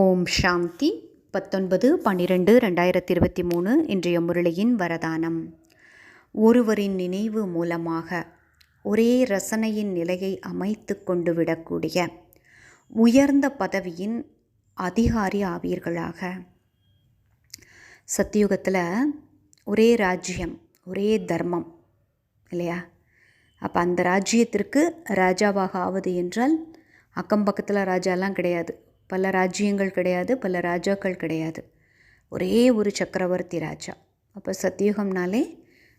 ஓம் சாந்தி. பத்தொன்பது பன்னிரெண்டு ரெண்டாயிரத்தி இருபத்தி மூணு இன்றைய முரளியின் வரதானம். ஒருவரின் நினைவு மூலமாக ஒரே ரசனையின் நிலையை அமைத்து கொண்டு விடக்கூடிய உயர்ந்த பதவியின் அதிகாரி ஆவீர்களாக. சத்தியுகத்தில் ஒரே ராஜ்யம் ஒரே தர்மம் இல்லையா? அப்போ அந்த ராஜ்யத்திற்கு ராஜாவாக ஆவது என்றால் அக்கம் பக்கத்தில் ராஜாலாம் கிடையாது. பல ராஜ்யங்கள் கிடையாது பல ராஜாக்கள் கிடையாது. ஒரே ஒரு சக்கரவர்த்தி ராஜா. அப்போ சத்தியுகம்னாலே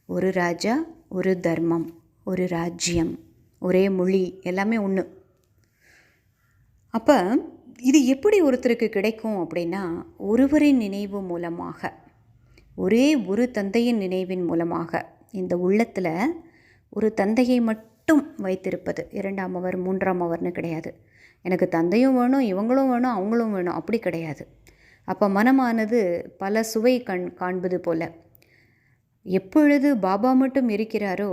ஒரு ராஜா ஒரு தர்மம் ஒரு ராஜ்யம் ஒரே மொழி எல்லாமே ஒன்று அப்போ இது எப்படி ஒருத்தருக்கு கிடைக்கும் அப்படின்னா ஒருவரின் நினைவு மூலமாக ஒரே ஒரு தந்தையின் நினைவின் மூலமாக இந்த உள்ளத்தில் ஒரு தந்தையை மட்டும் மட்டும் வைத்திருப்பது. இரண்டாம் அவர் மூன்றாம் அவர்னு கிடையாது. எனக்கு தந்தையும் வேணும் இவங்களும் வேணும் அவங்களும் வேணும். அப்படி கிடையாது. அப்போ மனமானது பல சுவை கண் காண்பது போல. எப்பொழுது பாபா மட்டும் இருக்கிறாரோ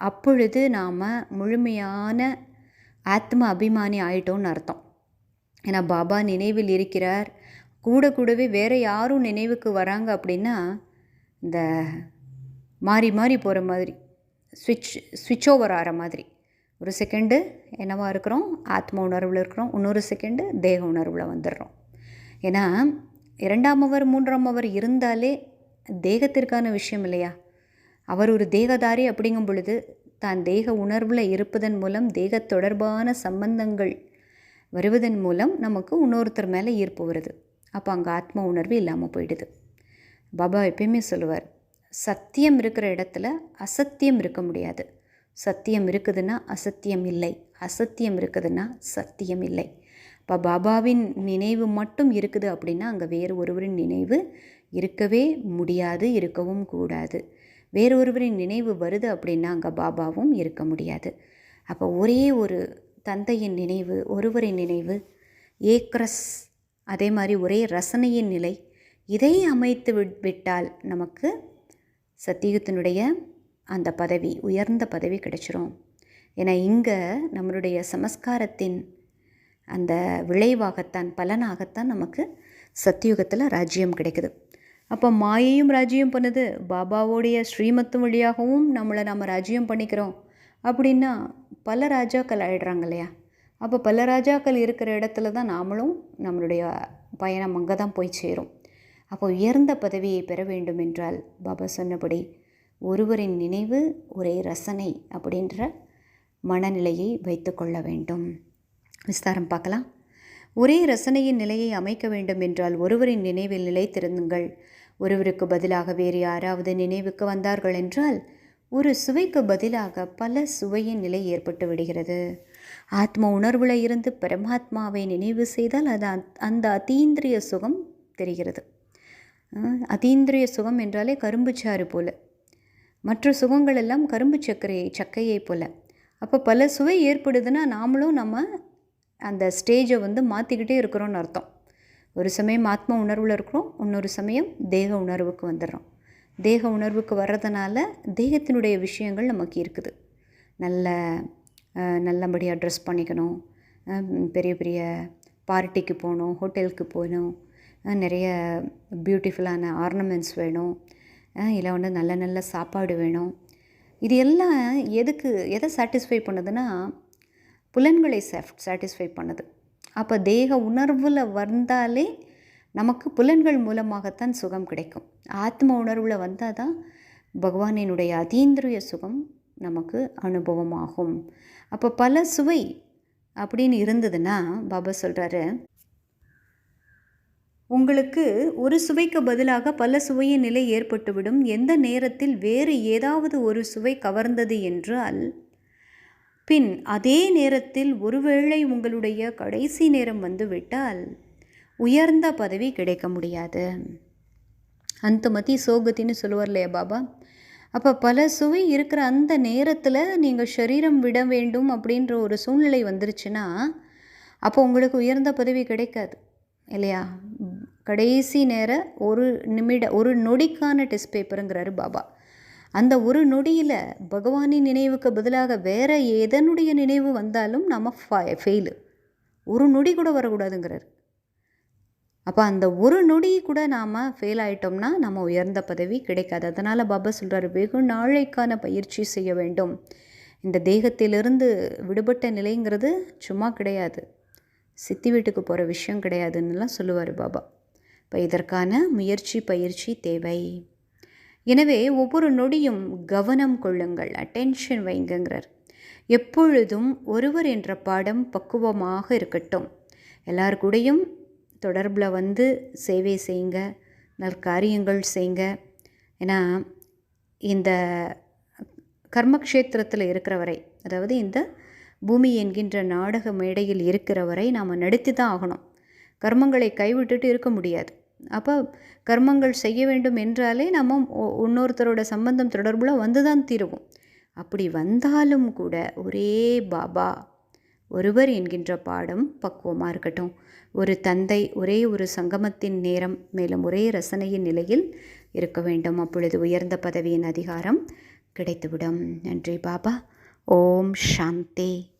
அப்பொழுது நாம் முழுமையான ஆத்ம அபிமானி ஆயிட்டோம்னு அர்த்தம். ஏன்னா பாபா நினைவில் இருக்கிறார். கூட கூடவே வேறு யாரும் நினைவுக்கு வராங்க அப்படின்னா இந்த மாறி மாறி போகிற மாதிரி ஸ்விட்ச் ஸ்விட்ச் ஓவர் ஆகிற மாதிரி. ஒரு செகண்டு என்னவாக இருக்கிறோம்? ஆத்ம உணர்வில் இருக்கிறோம். இன்னொரு செகண்டு தேக உணர்வில் வந்துடுறோம். ஏன்னா இரண்டாம் அவர் மூன்றாம் அவர் இருந்தாலே தேகத்திற்கான விஷயம் இல்லையா? அவர் ஒரு தேகதாரி அப்படிங்கும் பொழுது தான் தேக உணர்வில் இருப்பதன் மூலம் தேக தொடர்பான சம்பந்தங்கள் வருவதன் மூலம் நமக்கு இன்னொருத்தர் மேலே ஈர்ப்பு வருது. அப்போ அங்கே ஆத்ம உணர்வு இல்லாமல் போயிடுது. பாபா எப்பயுமே சொல்லுவார் சத்தியம் இருக்கிற இடத்துல அசத்தியம் இருக்க முடியாது. சத்தியம் இருக்குதுன்னா அசத்தியம் இல்லை. அசத்தியம் இருக்குதுன்னா சத்தியம் இல்லை. இப்போ பாபாவின் நினைவு மட்டும் இருக்குது அப்படின்னா அங்கே வேறு ஒருவரின் நினைவு இருக்கவே முடியாது இருக்கவும் கூடாது. வேறு ஒருவரின் நினைவு வருது அப்படின்னா அங்கே பாபாவும் இருக்க முடியாது. அப்போ ஒரே ஒரு தந்தையின் நினைவு ஒருவரின் நினைவு ஏக்ரஸ் அதே மாதிரி ஒரே ரசனையின் நிலை இதை அமைத்து விட்டால் நமக்கு சத்தியுகத்தினுடைய அந்த பதவி உயர்ந்த பதவி கிடைச்சிரும். ஏன்னா இங்கே நம்மளுடைய சமஸ்காரத்தின் அந்த விளைவாகத்தான் பலனாகத்தான் நமக்கு சத்தியுகத்தில் ராஜ்யம் கிடைக்குது. அப்போ மாயையும் ராஜ்யம் பண்ணுது. பாபாவோடைய ஸ்ரீமத்து வழியாகவும் நம்மளை நம்ம ராஜ்யம் பண்ணிக்கிறோம். அப்படின்னா பல ராஜாக்கள் ஆயிடுறாங்க இல்லையா? அப்போ பல ராஜாக்கள் இருக்கிற இடத்துல தான் நாமளும் நம்மளுடைய பயணம் அங்கே தான் போய் சேரும். அப்போ உயர்ந்த பதவியை பெற வேண்டும் என்றால் பாபா சொன்னபடி ஒருவரின் நினைவு ஒரே ரசனை அப்படின்ற மனநிலையை வைத்து கொள்ள வேண்டும். விஸ்தாரம் பார்க்கலாம். ஒரே ரசனையின் நிலையை அமைக்க வேண்டும் என்றால் ஒருவரின் நினைவில் நிலைத்திருந்துங்கள். ஒருவருக்கு பதிலாக வேறு யாராவது நினைவுக்கு வந்தார்கள் என்றால் ஒரு சுவைக்கு பதிலாக பல சுவையின் நிலை ஏற்பட்டு விடுகிறது. ஆத்ம உணர்வில் இருந்து பரமாத்மாவை நினைவு செய்தால் அது அந்த அதீந்திரிய சுகம் தெரிகிறது. அதீந்திரிய சுகம் என்றாலே கரும்புச்சாறு போல. மற்ற சுகங்கள் எல்லாம் கரும்பு சர்க்கரை சக்கையை போல். அப்போ பல சுவை ஏற்படுதுன்னா நாமளும் நம்ம அந்த ஸ்டேஜை வந்து மாற்றிக்கிட்டே இருக்கிறோன்னு அர்த்தம். ஒரு சமயம் ஆத்ம உணர்வில் இருக்கிறோம் இன்னொரு சமயம் தேக உணர்வுக்கு வந்துடுறோம். தேக உணர்வுக்கு வர்றதுனால தேகத்தினுடைய விஷயங்கள் நமக்கு இருக்குது. நல்ல நல்லபடியாக ட்ரெஸ் பண்ணிக்கணும் பெரிய பெரிய பார்ட்டிக்கு போகணும் ஹோட்டலுக்கு போகணும் நிறைய பியூட்டிஃபுல்லான ஆர்னமெண்ட்ஸ் வேணும். இல்லை வந்து நல்ல நல்ல சாப்பாடு வேணும். இது எல்லாம் எதுக்கு எதை சாட்டிஸ்ஃபை பண்ணுதுன்னா புலன்களை சாட்டிஸ்ஃபை பண்ணுது. அப்போ தேக உணர்வில் வந்தாலே நமக்கு புலன்கள் மூலமாகத்தான் சுகம் கிடைக்கும். ஆத்ம உணர்வில் வந்தால் தான் பகவானினுடைய அதீந்திரிய சுகம் நமக்கு அனுபவமாகும். அப்போ பல சுவை அப்படின்னு இருந்ததுன்னா பாபா சொல்கிறாரு உங்களுக்கு ஒரு சுவைக்கு பதிலாக பல சுவையின் நிலை ஏற்பட்டுவிடும். எந்த நேரத்தில் வேறு ஏதாவது ஒரு சுவை கவர்ந்தது என்றால் பின் அதே நேரத்தில் ஒருவேளை உங்களுடைய கடைசி நேரம் வந்துவிட்டால் உயர்ந்த பதவி கிடைக்க முடியாது. அந்தமதி சோகத்தின்னு சொல்லுவார் இல்லையா பாபா? அப்போ பல சுவை இருக்கிற அந்த நேரத்தில் நீங்கள் சரீரம் விட வேண்டும் அப்படின்ற ஒரு சூழ்நிலை வந்துருச்சுன்னா அப்போ உங்களுக்கு உயர்ந்த பதவி கிடைக்காது இல்லையா? கடைசி நேர ஒரு நிமிட ஒரு நொடிக்கான டெஸ்ட் பேப்பருங்கிறாரு பாபா. அந்த ஒரு நொடியில் பகவானின் நினைவுக்கு பதிலாக வேறு எதனுடைய நினைவு வந்தாலும் நம்ம ஃபெயிலு ஒரு நொடி கூட வரக்கூடாதுங்கிறார். அப்போ அந்த ஒரு நொடி கூட நாம் ஃபெயில் ஆகிட்டோம்னா நம்ம உயர்ந்த பதவி கிடைக்காது. அதனால் பாபா சொல்கிறாரு வெகு நாளைக்கான பயிற்சி செய்ய வேண்டும். இந்த தேகத்திலிருந்து விடுபட்ட நிலைங்கிறது சும்மா கிடையாது. சித்தி வீட்டுக்கு போகிற விஷயம் கிடையாதுன்னுலாம் சொல்லுவார் பாபா. இப்போ இதற்கான முயற்சி பயிற்சி தேவை. எனவே ஒவ்வொரு நொடியும் கவனம் கொள்ளுங்கள் அட்டென்ஷன் வைங்கங்கிறார். எப்பொழுதும் ஒருவர் என்ற பாடம் பக்குவமாக இருக்கட்டும். எல்லார் கூடயும் தொடர்பில் வந்து சேவை செய்யுங்க நற்காரியங்கள் செய்யுங்க ஏன்னா இந்த கர்மக்ஷேத்திரத்தில் இருக்கிற வரை அதாவது இந்த பூமி என்கின்ற நாடக மேடையில் இருக்கிற வரை நாம் நடித்து தான் ஆகணும். கர்மங்களை கைவிட்டுட்டு இருக்க முடியாது. அப்போ கர்மங்கள் செய்ய வேண்டும் என்றாலே நம்ம ஒ- இன்னொருத்தரோட சம்பந்தம் தொடர்பில் வந்து தான் தீருவோம். அப்படி வந்தாலும் கூட ஒரே பாபா ஒருவர் என்கின்ற பாடம் பக்குவமாக இருக்கட்டும். ஒரு தந்தை ஒரே ஒரு சங்கமத்தின் நேரம் மேலும் ஒரே ரசனையின் நிலையில் இருக்க வேண்டும். அப்பொழுது உயர்ந்த பதவியின் அதிகாரம் கிடைத்துவிடும். நன்றி பாபா. ஓம் சாந்தே.